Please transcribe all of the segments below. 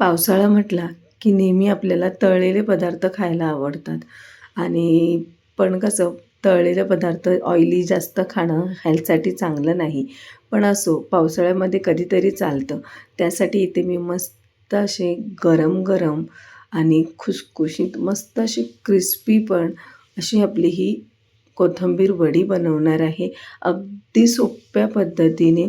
पावसाळा म्हटला की नेहमी आपल्याला तळलेले पदार्थ खायला आवडतात. आणि पण कसं तळलेले पदार्थ ऑइली जास्त खाणं हेल्थसाठी चांगलं नाही. पण असो पावसाळ्यामध्ये कधीतरी चालतं. त्यासाठी इथे मी मस्त असे गरम गरम आणि खुसखुशीत मस्त अशी क्रिस्पी पण अशी आपली ही कोथिंबीर वडी बनवणार आहे. अगदी सोप्या पद्धतीने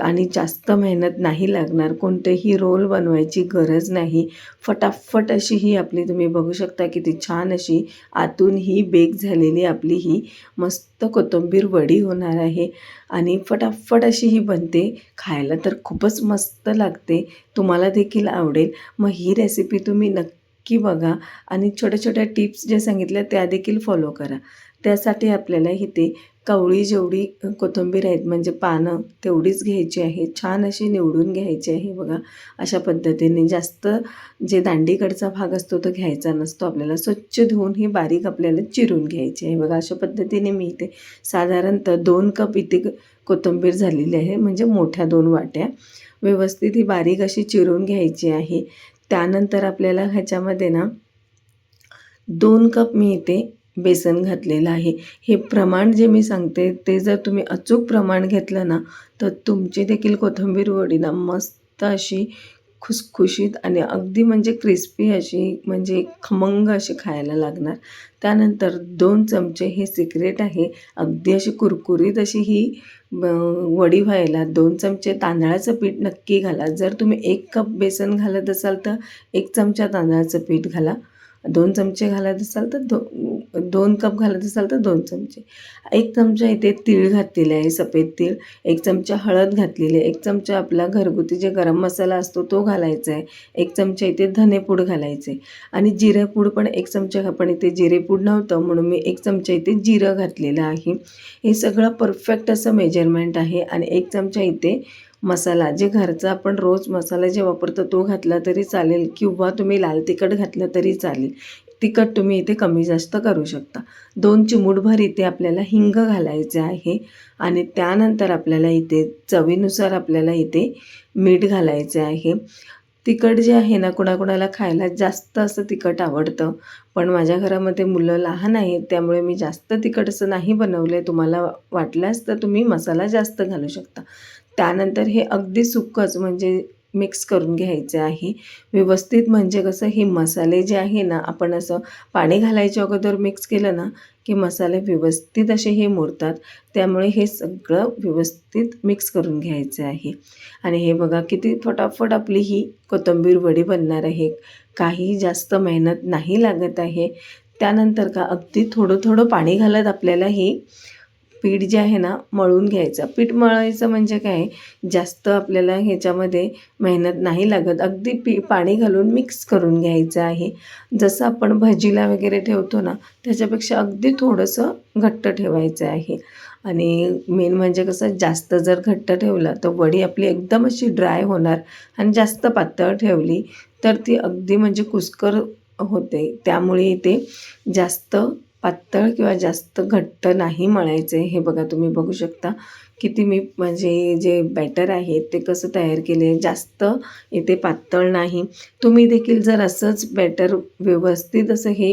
आणि जास्त मेहनत नाही लागणार. कोणतेही रोल बनवायची गरज नाही. फटाफट अशी ही आपली तुम्ही बघू शकता किती छान अशी आतून ही बेक झालेली आपली ही मस्त कोथिंबीर वडी होणार आहे. आणि फटाफट अशी ही बनते. खायला तर खूपच मस्त लागते. तुम्हाला देखील आवडेल. मग ही रेसिपी तुम्ही नक्की बघा आणि छोट्या छोट्या टिप्स ज्या सांगितल्या त्या देखील फॉलो करा. त्यासाठी आपल्याला इथे कवळी जेवढी कोथिंबीर आहेत म्हणजे पानं तेवढीच घ्यायची आहे. छान अशी निवडून घ्यायची आहे बघा. अशा पद्धतीने जास्त जे दांडीकडचा भाग असतो तो घ्यायचा नसतो. आपल्याला स्वच्छ धुवून ही बारीक आपल्याला चिरून घ्यायची आहे बघा. अशा पद्धतीने मी इथे साधारणतः दोन कप इथे कोथिंबीर झालेली आहे म्हणजे मोठ्या दोन वाट्या. व्यवस्थित ही बारीक अशी चिरून घ्यायची आहे. त्यानंतर आपल्याला ह्याच्यामध्ये ना दोन कप मी इथे बेसन घातलेलं आहे. हे प्रमाण जे मी सांगते ते जर तुम्ही अचूक प्रमाण घेतलं ना तर तुमची देखील कोथिंबीर वडी ना मस्त अशी खुसखुशीत आणि अगदी म्हणजे क्रिस्पी अशी म्हणजे खमंग अशी खायला लागणार. त्यानंतर दोन चमचे हे सिक्रेट आहे. अगदी अशी कुरकुरीत अशी ही वडी व्हायला दोन चमचे तांदळाचं पीठ नक्की घाला. जर तुम्ही एक कप बेसन घालत असाल तर एक चमचा तांदळाचं पीठ घाला. दोन चमचे घालत असाल तर दो दोन कप घालत असाल तर दोन चमचे. एक चमचा इथे तीळ घातलेले आहे सफेद तीळ. एक चमचा हळद घातलेली आहे. एक चमचा आपला घरगुती जे गरम मसाला असतो तो घालायचा आहे. एक चमचा इथे धनेपूड घालायचे. आणि जिरेपूड पण एक चमचा आपण इथे जिरेपूड नव्हतं म्हणून मी एक चमचा इथे जिरं घातलेलं आहे. हे सगळं परफेक्ट असं मेजरमेंट आहे. आणि एक चमचा इथे मसाला जे घरचा आपण रोज मसाला जे वापरतो तो घातला तरी चालेल किंवा तुम्ही लाल तिखट घातलं तरी चालेल. तिखट तुम्ही इथे कमी जास्त करू शकता. दोन चिमूटभर इथे आपल्याला हिंग घालायचे आहे आणि त्यानंतर आपल्याला इथे चवीनुसार आपल्याला इथे मीठ घालायचे आहे. तिखट जे आहे ना कुणाकुणाला खायला जास्त असं तिखट आवडतं. पण माझ्या घरामध्ये मुलं लहान आहेत त्यामुळे मी जास्त तिखट असं नाही बनवलं आहे तुम्हाला वाटल्यास तर तुम्ही मसाला जास्त घालू शकता. त्यानंतर हे अगदी सुक्कच म्हणजे मिक्स करून घ्यायचे आहे. व्यवस्थित म्हणजे कसं हे मसाले जे आहे ना आपण असं पाणी घालायच्या अगोदर मिक्स केलं ना की मसाले व्यवस्थित असे हे मुरतात. त्यामुळे हे सगळं व्यवस्थित मिक्स करून घ्यायचं आहे. आणि हे बघा किती फटाफट आपली ही कोथिंबीर वडी बनणार आहे. काही जास्त मेहनत नाही लागत आहे. त्यानंतर का अगदी थोडं थोडं पाणी घालत आपल्याला ही पीठ जे आहे ना मळून घ्यायचं. पीठ मळायचं म्हणजे काय? जास्त आपल्याला ह्याच्यामध्ये मेहनत नाही लागत. अगदी पी पाणी घालून मिक्स करून घ्यायचं आहे. जसं आपण भजीला वगैरे ठेवतो ना त्याच्यापेक्षा अगदी थोडंसं घट्ट ठेवायचं आहे. आणि मेन म्हणजे कसं जास्त जर घट्ट ठेवलं तर वडी आपली एकदम अशी ड्राय होणार आणि जास्त पातळ ठेवली तर ती अगदी म्हणजे कुस्कर होते. त्यामुळे ते जास्त पातळ किंवा जास्त घट्ट नाही मळायचे हे बघा तुम्ही बघू शकता. किती मी म्हणजे जे बॅटर आहे ते कसं तयार केले जास्त इथे पातळ नाही. तुम्ही देखील जर असंच बॅटर व्यवस्थित असं हे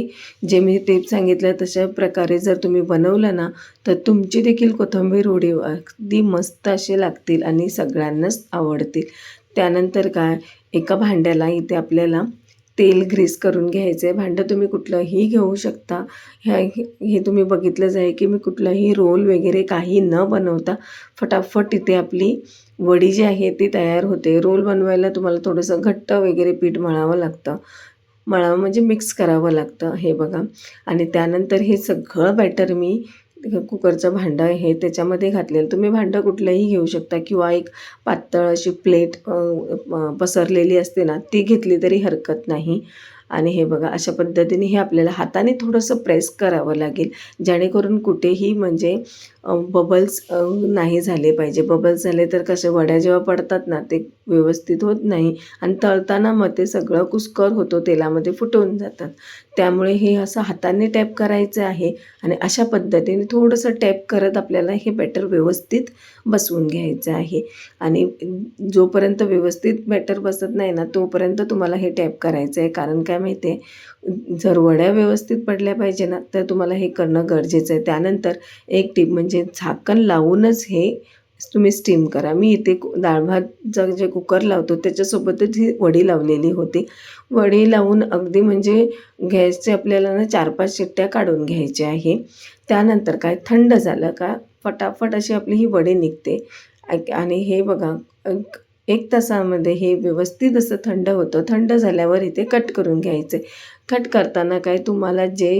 जे मी टेप सांगितलं तशा प्रकारे जर तुम्ही बनवलं ना तर तुमची देखील कोथिंबीर उडी अगदी मस्त असे लागतील आणि सगळ्यांनाच आवडतील. त्यानंतर काय एका भांड्याला इथे आपल्याला तेल ग्रीस करून घ्यायचं. आहे भांडं तुम्ही कुठलंही घेऊ शकता. ह्या हे तुम्ही बघितलंच आहे की मी कुठलाही रोल वगैरे काही न बनवता फटाफट इथे आपली वडी जी आहे ती तयार होते. रोल बनवायला तुम्हाला थोडंसं घट्ट वगैरे पीठ मळावं लागतं. मळावं म्हणजे मिक्स करावं लागतं हे बघा. आणि त्यानंतर हे सगळं बॅटर मी कुकरचं भांडं हे त्याच्यामध्ये घातलेलं. तुम्ही भांडं कुठलंही घेऊ शकता किंवा एक पातळ अशी प्लेट पसरलेली असते ना ती घेतली तरी हरकत नाही. आणि हे बघा अशा पद्धतीने हे आपल्याला हाताने थोडंसं प्रेस करावं लागेल. जेणेकरून कुठेही म्हणजे बबल्स नाही झाले पाहिजे. बबल्स झाले तर कसे वड्या जेव्हा पडतात ना ते व्यवस्थित होत नाही. आणि तळताना मग ते सगळं कुस्कर होतो तेलामध्ये फुटून जातात. त्यामुळे हे असं हाताने टॅप करायचं आहे. आणि अशा पद्धतीने थोडंसं टॅप करत आपल्याला हे बॅटर व्यवस्थित बसवून घ्यायचं आहे. आणि जोपर्यंत व्यवस्थित बॅटर बसत नाही ना तोपर्यंत तुम्हाला हे टॅप करायचं आहे. कारण काय माहिती आहे जर वड्या व्यवस्थित पडल्या पाहिजे ना तर तुम्हाला हे करणं गरजेचं आहे. त्यानंतर एक टीप म्हणजे झाकण लावूनच हे तुम्ही स्टीम करा. मी इथे डाळ भातचा जे कुकर लावतो त्याच्यासोबतच ही वडी लावलेली होती. वडी लावून अगदी म्हणजे गॅसचे आपल्याला ना चार पाच शिट्ट्या काढून घ्यायचे आहे. त्यानंतर काय थंड झालं का फटाफट अशी आपली ही वडी निघते. आणि हे बघा एक तासामध्ये हे व्यवस्थित असं थंड होतं. थंड झाल्यावर इथे कट करून घ्यायचे. कट करताना काय तुम्हाला जे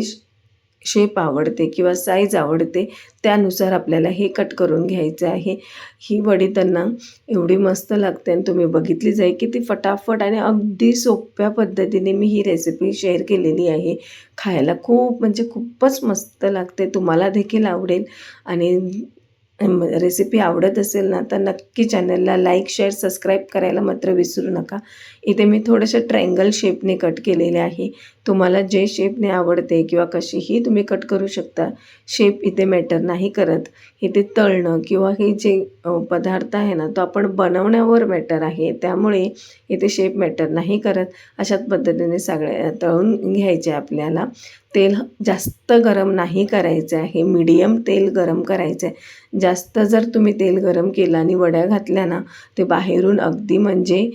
शेप आवडते किंवा साईज आवडते त्यानुसार आपल्याला हे कट करून घ्यायचं आहे. ही वडी त्यांना एवढी मस्त लागते आणि तुम्ही बघितली जाईल की ती फटाफट आणि अगदी सोप्या पद्धतीने मी ही रेसिपी शेअर केलेली आहे. खायला खूप म्हणजे खूपच मस्त लागते. तुम्हाला देखील आवडेल आणि रेसिपी आवडत असेल ना तर नक्की चॅनलला लाईक शेअर सबस्क्राईब करायला मात्र विसरू नका. इथे मी थोडंसं ट्रँगल शेपने कट केलेले आहे. तुम्हाला जे शेपने आवडते किंवा कशीही तुम्ही कट करू शकता शेप इथे मॅटर नाही करत. इथे तळणं किंवा हे जे पदार्थ आहे ना तो आपण बनवण्यावर मॅटर आहे. त्यामुळे इथे शेप मॅटर नाही करत. अशाच पद्धतीने सगळ्या तळून घ्यायचे आपल्याला. तेल जास्त गरम नाही करायचं आहे. मीडियम तेल गरम करायचं आहे. जास्त जर तुम्ही तेल गरम केलं आणि वड्या घातल्या ना ते बाहेरून अगदी म्हणजे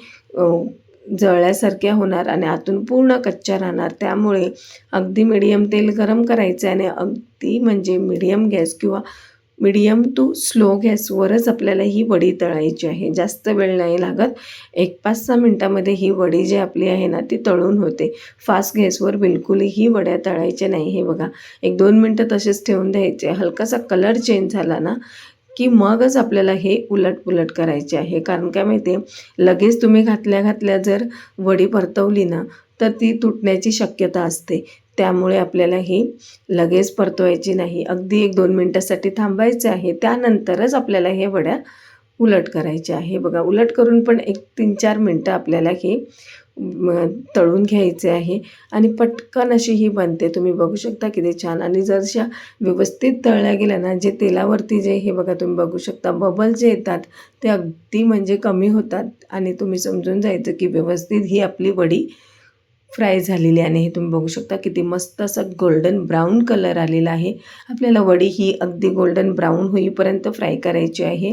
जळल्यासारख्या होणार आणि आतून पूर्ण कच्च्या राहणार. त्यामुळे अगदी मिडियम तेल गरम करायचं आहे आणि अगदी म्हणजे मिडियम गॅस किंवा मिडियम टू स्लो गॅसवरच आपल्याला ही वडी तळायची आहे. जास्त वेळ नाही लागत. एक पाच सहा मिनटामध्ये ही वडी जी आपली आहे ना ती तळून होते. फास्ट गॅसवर बिलकुलही वड्या तळायच्या नाही हे बघा. एक दोन मिनटं तसेच ठेवून द्यायचे. हलकासा कलर चेंज झाला ना की मगच आपल्याला हे उलट पुलट करायचे आहे. कारण काय माहिती आहे लगेच तुम्ही घातल्या घातल्या जर वडी परतवली ना तर ती तुटण्याची शक्यता असते. त्यामुळे आपल्याला ही लगेच परतवायची नाही. अगदी एक दोन मिनटासाठी थांबायचे आहे. त्यानंतरच आपल्याला हे वड्या उलट करायचे आहे. बघा उलट करून पण एक तीन चार मिनटं आपल्याला हे तळून घ्यायचे आहे. आणि पटकन अशी ही बनते. तुम्ही बघू शकता किती छान. आणि जरशा व्यवस्थित तळल्या गेल्या ना जे तेलावरती जे हे बघा तुम्ही बघू शकता. बबल जे येतात ते अगदी म्हणजे कमी होतात. आणि तुम्ही समजून जायचं की व्यवस्थित ही आपली वडी फ्राय झालेली आणि हे तुम्ही बघू शकता किती मस्त असं गोल्डन ब्राऊन कलर आलेला आहे. आपल्याला वडी ही अगदी गोल्डन ब्राऊन होईपर्यंत फ्राय करायची आहे.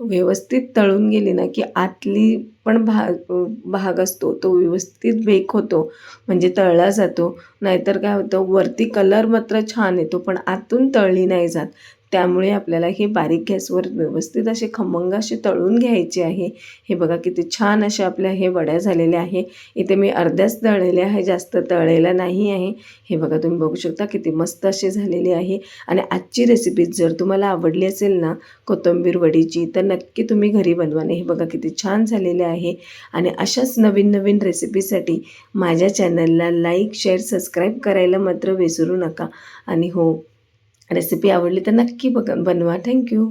व्यवस्थित तळून गेली ना की आतली पण भाग भाग असतो तो व्यवस्थित बेक होतो म्हणजे तळला जातो. नाहीतर काय होतं वरती कलर मात्र छान येतो पण आतून तळली नाही जात. त्यामुळे आपल्याला हे बारीक गॅसवर व्यवस्थित असे खमंग असे तळून घ्यायचे आहे. हे बघा किती छान अशा आपल्या हे वड्या झालेल्या आहे. इथे मी अर्ध्याच तळलेल्या आहे जास्त तळलेल्या नाही आहे. हे बघा तुम्ही बघू शकता किती मस्त असे झालेले आहे. आणि आजची रेसिपी जर तुम्हाला आवडली असेल ना कोथिंबीर वडीची तर नक्की तुम्ही घरी बनवाने हे बघा किती छान झालेले आहे. आणि अशाच नवीन नवीन रेसिपीसाठी माझ्या चॅनलला लाईक शेअर सबस्क्राईब करायला मात्र विसरू नका. आणि हो रेसिपी आवडली तर नक्की बघ. बनवा. थँक्यू